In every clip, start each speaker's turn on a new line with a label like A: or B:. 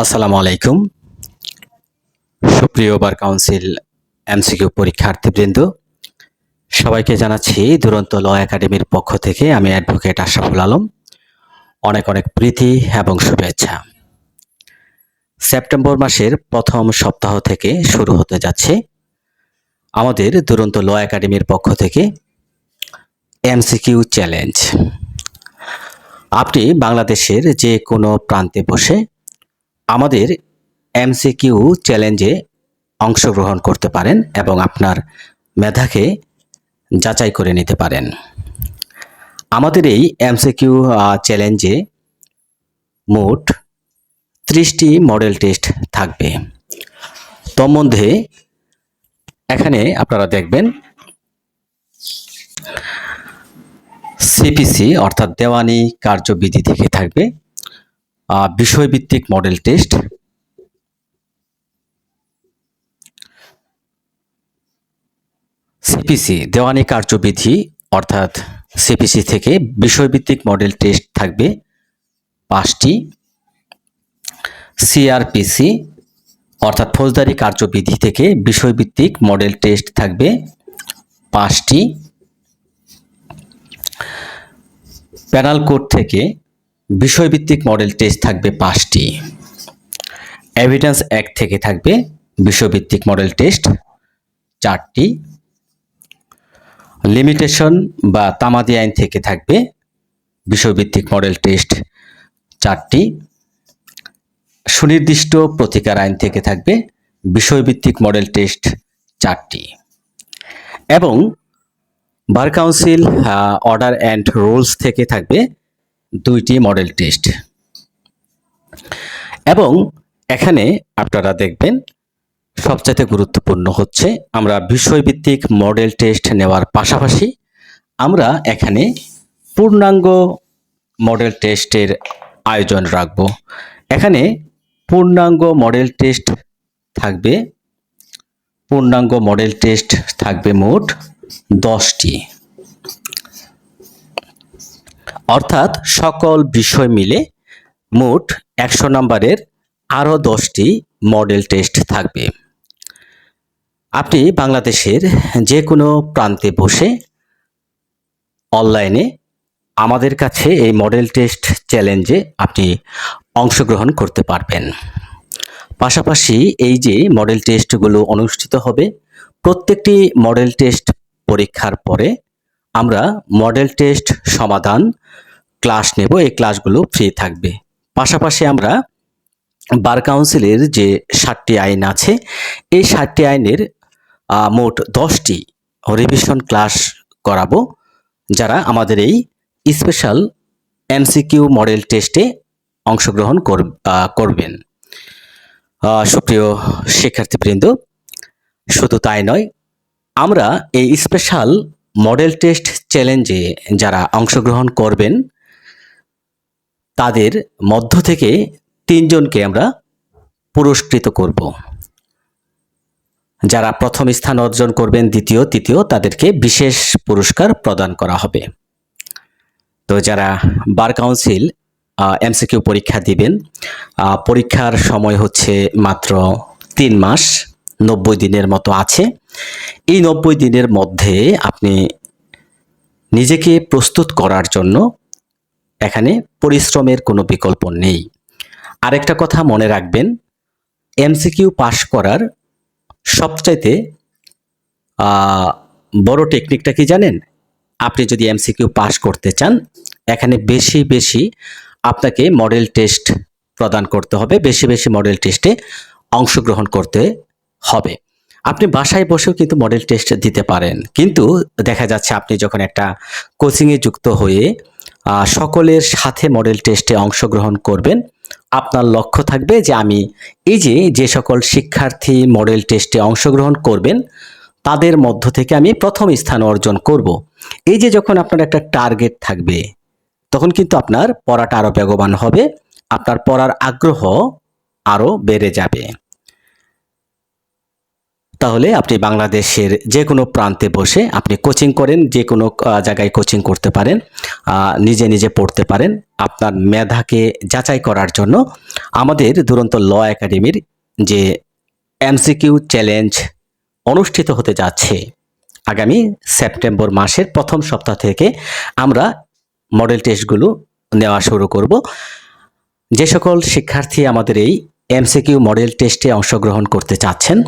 A: আসসালামু আলাইকুম। সুপ্রিয় বার কাউন্সিল এমসিকিউ পরীক্ষার্থীবৃন্দ, সবাইকে জানাচ্ছি দুরন্ত ল একাডেমির পক্ষ থেকে আমি অ্যাডভোকেট আশরাফুল আলম। অনেক অনেক প্রীতি এবং শুভেচ্ছা। সেপ্টেম্বর মাসের প্রথম সপ্তাহ থেকে শুরু হতে যাচ্ছে। আমাদের দুরন্ত ল একাডেমির পক্ষ থেকে এমসিকিউ চ্যালেঞ্জ। আপনি বাংলাদেশের যে কোনো প্রান্তে বসে আমাদের এমসিকিউ চ্যালেঞ্জে অংশগ্রহণ করতে পারেন এবং আপনার মেধাকে যাচাই করে নিতে পারেন। আমাদের এই এমসিকিউ চ্যালেঞ্জে মোট ত্রিশটি মডেল টেস্ট থাকবে। তোর মধ্যে এখানে আপনারা দেখবেন সিপিসি অর্থাৎ দেওয়ানি কার্যবিধি থেকে থাকবে বিষয়ভিত্তিক মডেল টেস্ট। সিপিসি দেওয়ানি কার্যবিধি, অর্থাৎ সিপিসি থেকে বিষয়ভিত্তিক মডেল টেস্ট থাকবে পাঁচটি। সিআরপিসি অর্থাৎ ফৌজদারি কার্যবিধি থেকে বিষয়ভিত্তিক মডেল টেস্ট থাকবে পাঁচটি। প্যানাল কোড থেকে বিষয়ভিত্তিক মডেল টেস্ট থাকবে পাঁচটি। এভিডেন্স অ্যাক্ট থেকে থাকবে বিষয়ভিত্তিক মডেল টেস্ট চারটি। লিমিটেশন বা তামাদি আইন থেকে থাকবে বিষয়ভিত্তিক মডেল টেস্ট চারটি। সুনির্দিষ্ট প্রতিকার আইন থেকে থাকবে বিষয়ভিত্তিক মডেল টেস্ট চারটি। এবং bar council order and rules থেকে থাকবে দুইটি মডেল টেস্ট এবং এখানে আপনারা দেখবেন সবচাইতে গুরুত্বপূর্ণ হচ্ছে আমরা বিষয়ভিত্তিক মডেল টেস্ট নেওয়ার পাশাপাশি আমরা এখানে পূর্ণাঙ্গ মডেল টেস্টের আয়োজন রাখব। এখানে পূর্ণাঙ্গ মডেল টেস্ট থাকবে, পূর্ণাঙ্গ মডেল টেস্ট থাকবে মোট দশটি। অর্থাৎ সকল বিষয় মিলে মোট একশো নম্বরের আরও দশটি মডেল টেস্ট থাকবে। আপনি বাংলাদেশের যে কোনো প্রান্তে বসে অনলাইনে আমাদের কাছে এই মডেল টেস্ট চ্যালেঞ্জে আপনি অংশগ্রহণ করতে পারবেন। পাশাপাশি এই যে মডেল টেস্টগুলো অনুষ্ঠিত হবে, প্রত্যেকটি মডেল টেস্ট পরীক্ষার পরে আমরা মডেল টেস্ট সমাধান ক্লাস নেব, এই ক্লাসগুলো ফ্রি থাকবে। পাশাপাশি আমরা বার কাউন্সিলের যে ষাটটি আইন আছে, এই ষাটটি আইনের মোট দশটি রিভিশন ক্লাস করাবো, যারা আমাদের এই স্পেশাল এমসিকিউ মডেল টেস্টে অংশগ্রহণ কর- করবেন। সুপ্রিয় শিক্ষার্থীবৃন্দ, শুধু তাই নয় আমরা এই স্পেশাল মডেল টেস্ট চ্যালেঞ্জে যারা অংশগ্রহণ করবেন, তাদের মধ্য থেকে তিনজনকে আমরা পুরস্কৃত করব। যারা প্রথম স্থান অর্জন করবেন, দ্বিতীয়, তৃতীয়, তাদেরকে বিশেষ পুরস্কার প্রদান করা হবে। তো যারা বার কাউন্সিল এমসিকিউ পরীক্ষা দিবেন পরীক্ষার সময় হচ্ছে মাত্র তিন মাস। নব্বই দিনের মতো আছে। এই নব্বই দিনের মধ্যে আপনি নিজেকে প্রস্তুত করার জন্য এখানে পরিশ্রমের কোনো বিকল্প নেই। আরেকটা কথা মনে রাখবেন, এমসিকিউ পাশ করার সবচাইতে বড় টেকনিকটা কি জানেন? আপনি যদি এমসিকিউ পাশ করতে চান, এখানে বেশি বেশি আপনাকে মডেল টেস্ট প্রদান করতে হবে, বেশি বেশি মডেল টেস্টে অংশগ্রহণ করতে হবে। আপনি বাসায় বসেও কিন্তু মডেল টেস্ট দিতে পারেন। কিন্তু দেখা যাচ্ছে আপনি যখন একটা কোচিংয়ে যুক্ত হয়ে সকলের সাথে মডেল টেস্টে অংশগ্রহণ করবেন, আপনার লক্ষ্য থাকবে যে আমি এই যে যে সকল শিক্ষার্থী মডেল টেস্টে অংশগ্রহণ করবেন, তাদের মধ্য থেকে আমি প্রথম স্থান অর্জন করব। এই যে যখন আপনার একটা টার্গেট থাকবে, তখন কিন্তু আপনার পড়াটা আরও বেগবান হবে, আপনার পড়ার আগ্রহ আরও বেড়ে যাবে। তাহলে আপনি বাংলাদেশের যে কোনো প্রান্তে বসে আপনি কোচিং করেন যে কোনো জায়গায় কোচিং করতে পারেন নিজে নিজে পড়তে পারেন। আপনার মেধাকে যাচাই করার জন্য আমাদের দুরন্ত ল একাডেমির যে এমসিকিউ চ্যালেঞ্জ অনুষ্ঠিত হতে যাচ্ছে আগামী সেপ্টেম্বর মাসের প্রথম সপ্তাহ থেকে আমরা মডেল টেস্টগুলো নেওয়া শুরু করব। যে সকল শিক্ষার্থী আমাদের এই এমসিকিউ মডেল টেস্টে অংশগ্রহণ করতে চাচ্ছেন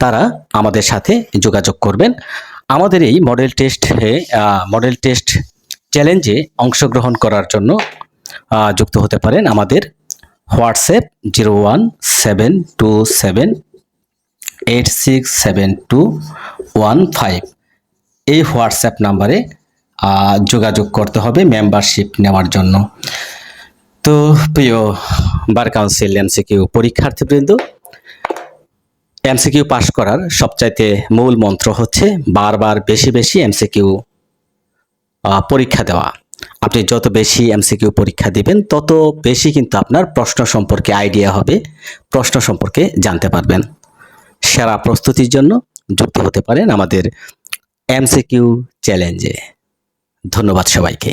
A: তারা আমাদের সাথে যোগাযোগ করবেন। আমাদের এই মডেল টেস্টে মডেল টেস্ট চ্যালেঞ্জে অংশগ্রহণ করার জন্য যুক্ত হতে পারেন আমাদের WhatsApp zero one seven two seven eight six seven two one five এই হোয়াটসঅ্যাপ নাম্বারে যোগাযোগ করতে হবে মেম্বারশিপ নেওয়ার জন্য। তো প্রিয় বার কাউন্সিল এমসিকিউ পরীক্ষার্থীবৃন্দ এমসিকিউ পাশ করার সবচাইতে মূল মন্ত্র হচ্ছে বারবার বেশি বেশি এমসিকিউ পরীক্ষা দেওয়া। আপনি যত বেশি এমসিকিউ পরীক্ষা দিবেন, তত বেশি কিন্তু আপনার প্রশ্ন সম্পর্কে আইডিয়া হবে, প্রশ্ন সম্পর্কে জানতে পারবেন। সেরা প্রস্তুতির জন্য যুক্ত হতে পারেন আমাদের এমসিকিউ চ্যালেঞ্জে। ধন্যবাদ সবাইকে।